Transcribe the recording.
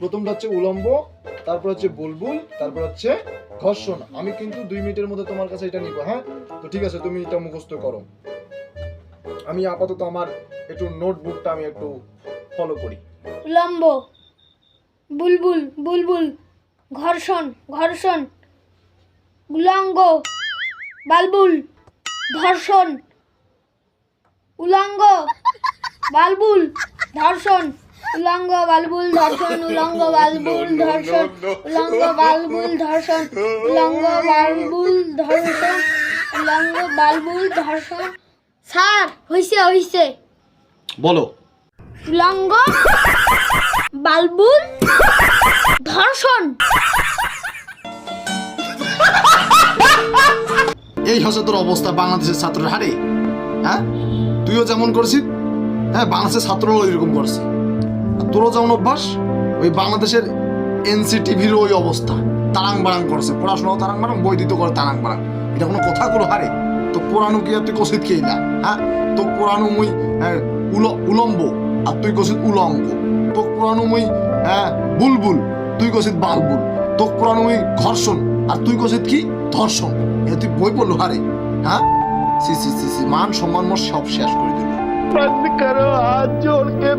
প্রথমটা হচ্ছে উলম্ব, তারপর হচ্ছে বুলবুল, তারপর হচ্ছে ঘর্ষণ। আমি কিন্তু দুই মিনিটের মধ্যে তোমার কাছে এটা নিব হ্যাঁ? তো ঠিক আছে, তুমি এটা মুখস্থ করো। আমি আপাতত আমার একটু নোটবুকটা আমি একটু ফলো করি। উলম্ব, বুলবুল বুলবুল, ঘর্ষণ ঘর্ষণ, উলঙ্গ, বালবুল, ধর্ষণ, উলঙ্গ, বালবুল, ধর্ষণ। উলঙ্গ বালবুল ধর্ষণ উলঙ্গ বালবুল ধর্ষণ উলঙ্গ বালবুল ধর্ষণ উলঙ্গ বালবুল ধর্ষণ উলঙ্গ বালবুল ধর্ষণ। স্যার হইছে হইছে। বলো। উলঙ্গ বালবুল ধর্ষণ। এই হচ্ছে তোর অবস্থা বাংলাদেশের ছাত্রের হারে হ্যাঁ? তুইও যেমন করছিস হ্যাঁ বাংলাদেশের ছাত্ররাও এরকম করছে। আর তোরও অভ্যাস, ওই বাংলাদেশের এনসি টিভির ওই অবস্থা। তারাং বারাং করছে। পড়াশোনাও তারাং বারাং, বই দিতে করে তারাং বারাং। এটা কোনো কথা কোনো হারে? তো পুরানো কি তুই কষিত খেয়ে না হ্যাঁ? তো পুরানো মুই হ্যাঁ, উলম্ব, আর তুই কষিত উলঙ্গ। তো পুরানো মুই হ্যাঁ, বুলবুল, তুই কষিত বালবুল। তো পুরানো মুই ঘর্ষণ, আর তুই কষিত কি? ধর্ষণ। এ তুই বই পড়ল হারে? হ্যাঁ? সি সি সি সি, মান সম্মান মোর সব শেষ করে দিল। বন্ধ করো, আজ জোর কে